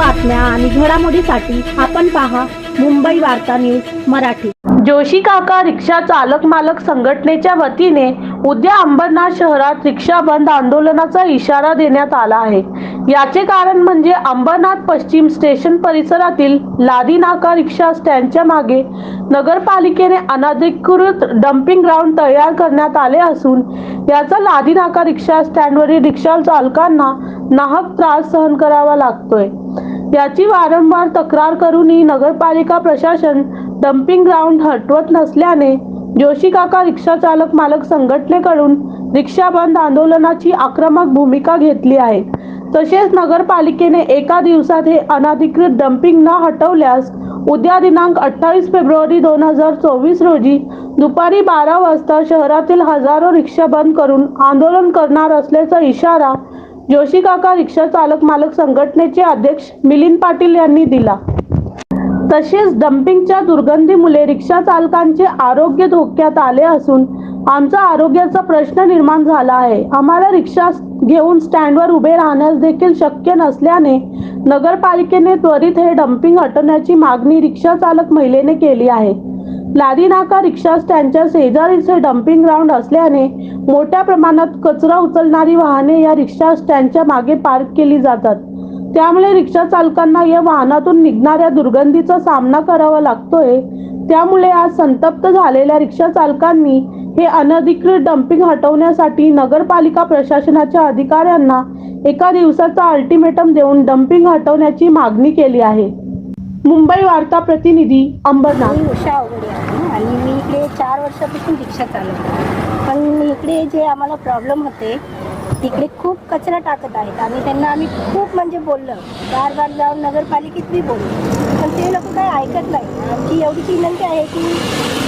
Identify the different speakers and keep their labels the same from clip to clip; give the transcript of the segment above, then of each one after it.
Speaker 1: बातम्या आणि घडामोडीसाठी आपण पहा मुंबई वार्ता न्यूज मराठी. जोशी काका रिक्षा चालक मालक संघटनेच्या वतीने उद्या अंबरनाथ शहरात रिक्षा बंद आंदोलनाचा इशारा देण्यात आला आहे. याचे कारण म्हणजे अंबरनाथ पश्चिम स्टेशन परिसरातील लादी नाका रिक्षा स्टँडच्या मागे नगरपालिकेने अनधिकृत डम्पिंग ग्राउंड तयार करण्यात आले असून याचा लादी नाका रिक्षा स्टँडवरील रिक्षा चालकांना नाहक त्रास सहन करावा लागतोय. याची वारंवार तक्रार करूनही नगरपालिका प्रशासन डम्पिंग ग्राउंड हटवत नसल्याने जोशी काका रिक्षा चालक मालक संघटनेकडून रिक्षा बंद आंदोलनाची आक्रमक भूमिका घेतली आहे. तसेच नगरपालिकेने एका दिवसात हे अनधिकृत डम्पिंग न हटवल्यास उद्या दिनांक अठ्ठावीस फेब्रुवारी दोन हजार चोवीस रोजी दुपारी बारा वाजता शहरातील हजारो रिक्षा बंद करून आंदोलन करणार असल्याचा इशारा जोशी काका रिक्षा चालक मालक संघटनेचे अध्यक्ष मिलिंद पाटील यांनी दिला. तसेच डम्पिंगच्या दुर्गंधीमुळे रिक्षा चालकांचे आरोग्य धोक्यात आले असून आमचा आरोग्याचा प्रश्न निर्माण झाला आहे. आम्हाला रिक्षा घेऊन स्टँडवर उभे राहण्यास देखील शक्य नसल्याने नगरपालिकेने त्वरित हे डम्पिंग हटवण्याची मागणी रिक्षा चालक महिलेने केली आहे. लादीनाका रिक्षा स्टँडच्या शेजारीच हे डम्पिंग ग्राउंड असल्याने मोठ्या प्रमाणात कचरा उचलणारी वाहने या रिक्षा स्टँडच्या मागे पार्क केली जातात. त्यामुळे रिक्षा चालकांना या वाहनातून निघणाऱ्या दुर्गंधीचा सामना करावा लागतोय. त्यामुळे आज संतप्त झालेल्या रिक्षा चालकांनी हे अनधिकृत डम्पिंग हटवण्यासाठी नगरपालिका प्रशासनाच्या अधिकाऱ्यांना एका दिवसाचा अल्टिमेटम देऊन डम्पिंग हटवण्याची मागणी केली आहे. मुंबई वार्ता प्रतिनिधी अंबरनाथ.
Speaker 2: मी उषा अवघडे आहे आणि मी इकडे चार वर्षापासून रिक्षा चालवते. पण इकडे जे आम्हाला प्रॉब्लेम होते तिकडे खूप कचरा टाकत आहेत. आणि त्यांना आम्ही खूप म्हणजे बोललं. बार बार जाऊन नगरपालिकेत बी बोललो. पण ते लोक काय ऐकत नाही. आमची एवढीच विनंती आहे की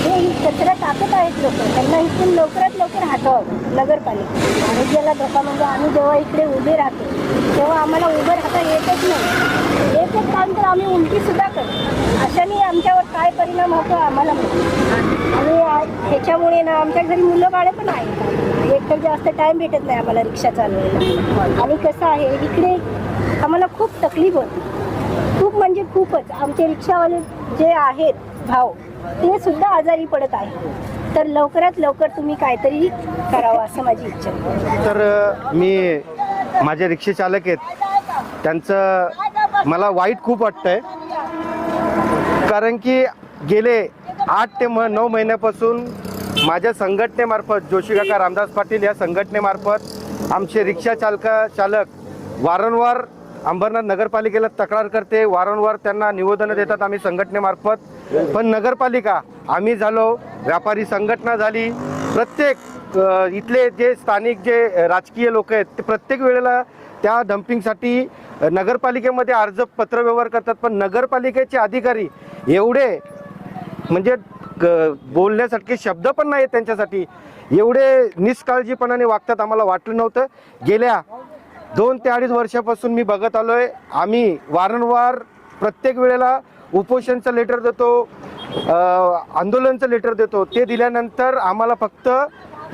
Speaker 2: हे कचरा टाकत आहेत लोक. त्यांना इथून लवकरात लवकर हटवावं नगरपालिका आरोग्याला धोका म्हणजे आम्ही जेव्हा इकडे उभे राहतो तेव्हा आम्हाला उभं राहता येतच नाही. एक एक काम तर आम्ही उलटीसुद्धा करतो. अशाने आमच्यावर काय परिणाम होतो आम्हाला माहिती. आणि ह्याच्यामुळे ना आमच्या घरी मुलं बाळे पण आहेत. एक तर जास्त टाइम भेटत नाही आम्हाला रिक्षा चालवायला. आणि कसं आहे इकडे आम्हाला खूप तकलीफ होती. खूप म्हणजे खूपच. आमचे रिक्षावाले जे आहेत भाव ते सुद्धा आजारी पडत आहेत. तर लवकरात लवकर तुम्ही काहीतरी करावं असं माझी इच्छा
Speaker 3: तर मी माझे रिक्षाचालक आहेत. त्यांचं मला वाईट खूप वाटतंय. कारण की गेले आठ ते म नऊ महिन्यापासून माझ्या संघटनेमार्फत जोशी काका रामदास पाटील या संघटनेमार्फत आमचे रिक्षा चालक चालक वारंवार अंबरनाथ नगरपालिकेला तक्रार करते. वारंवार त्यांना निवेदनं देतात आम्ही संघटनेमार्फत. पण नगरपालिका आम्ही झालो व्यापारी संघटना झाली. प्रत्येक इथले जे स्थानिक जे राजकीय लोक आहेत ते प्रत्येक वेळेला त्या डम्पिंगसाठी नगरपालिकेमध्ये अर्ज पत्रव्यवहार करतात. पण नगरपालिकेचे अधिकारी एवढे म्हणजे बोलण्यासारखे शब्द पण नाही आहेत त्यांच्यासाठी. एवढे निष्काळजीपणाने वागतात आम्हाला वाटलं नव्हतं. गेल्या दोन ते अडीच वर्षापासून मी बघत आलो आहे आम्ही वारंवार प्रत्येक वेळेला उपोषणचं लेटर देतो आंदोलनचं लेटर देतो. ते दिल्यानंतर आम्हाला फक्त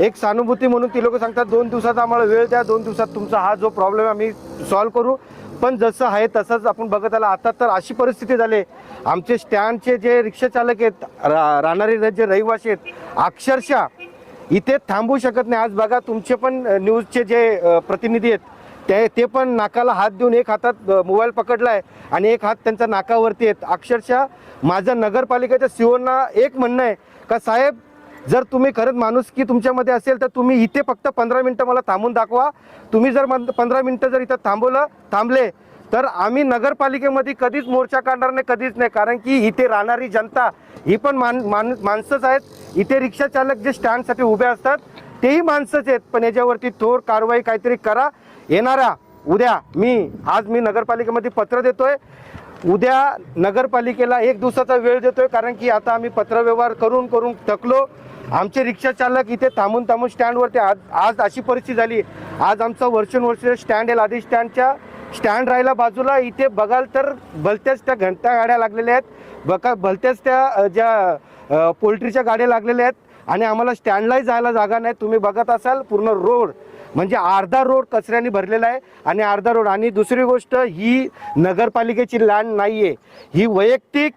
Speaker 3: एक सहानुभूती म्हणून ती लोक सांगतात दोन दिवसाचा आम्हाला वेळ द्या दोन दिवसात तुमचा हा जो प्रॉब्लेम आम्ही सॉल्व करू. पण जसं आहे तसंच आपण बघत आला आता तर अशी परिस्थिती झाली. आमचे स्टँडचे जे रिक्षाचालक आहेत रा राहणारे जे रहिवासी आहेत अक्षरशः इथे थांबू शकत नाही. आज बघा तुमचे पण न्यूजचे जे प्रतिनिधी आहेत ते ते पण नाकाला हात देऊन एक हातात मोबाईल पकडला आहे आणि एक हात त्यांचा नाकावरती आहेत. अक्षरशः माझं नगरपालिकेच्या सीओना एक म्हणणं आहे का साहेब जर तुम्ही खरंच माणूस की तुमच्यामध्ये असेल तर तुम्ही इथे फक्त पंधरा मिनटं मला थांबून दाखवा. तुम्ही जर पंधरा मिनटं जर इथं थांबवलं थांबले तर आम्ही नगरपालिकेमध्ये कधीच मोर्चा काढणार नाही कधीच नाही. कारण की इथे राहणारी जनता ही पण मान मान माणसंच आहेत. इथे रिक्षा चालक जे स्टँडसाठी उभे असतात तेही माणसंच आहेत. पण याच्यावरती थोर कारवाई काहीतरी करा. येणारा उद्या मी आज मी नगरपालिकेमध्ये पत्र देतोय. उद्या नगरपालिकेला एक दिवसाचा वेळ देतोय कारण की आता आम्ही पत्रव्यवहार करून करून थकलो. आमचे रिक्षा चालक इथे थांबून थांबून स्टँडवरती आज आज अशी परिस्थिती झाली. आज आमचा वर्षानुवर्ष स्टँड आहे लादी स्टँडच्या स्टँड राहिला बाजूला. इथे बघाल तर भलत्याच त्या घंटा गाड्या लागलेल्या आहेत. बघा भलत्याच त्या ज्या पोल्ट्रीच्या गाड्या लागलेल्या आहेत. आणि आम्हाला स्टँडलाही जायला जागा नाही. तुम्ही बघत असाल पूर्ण रोड. म्हणजे अर्धा रोड कचऱ्याने भरलेला आहे आणि अर्धा रोड. आणि दुसरी गोष्ट ही नगरपालिकेची लँड नाही आहे ही वैयक्तिक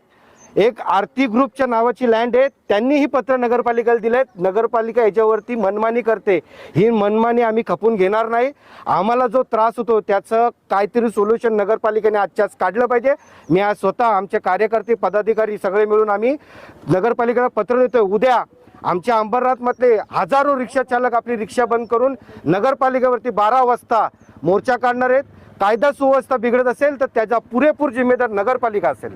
Speaker 3: एक आरती ग्रुपच्या नावाची लँड आहे. त्यांनी ही पत्र नगरपालिकेला दिलेत नगरपालिका याच्यावरती मनमानी करते. ही मनमानी आम्ही खपून घेणार नाही. आम्हाला जो त्रास होतो त्याचं काहीतरी सोल्युशन नगरपालिकेने आजच्याच काढलं पाहिजे. मी आज स्वतः आमचे कार्यकर्ते पदाधिकारी सगळे मिळून आम्ही नगरपालिकेला पत्र देतो उद्या आमच्या अंबरनाथमधले हजारो रिक्षा चालक आपली रिक्षा बंद करून नगरपालिकेवरती बारा वाजता मोर्चा काढणार आहेत. कायदा सुव्यवस्था बिघडत असेल तर त्याचा पुरेपूर जिम्मेदार नगरपालिका असेल.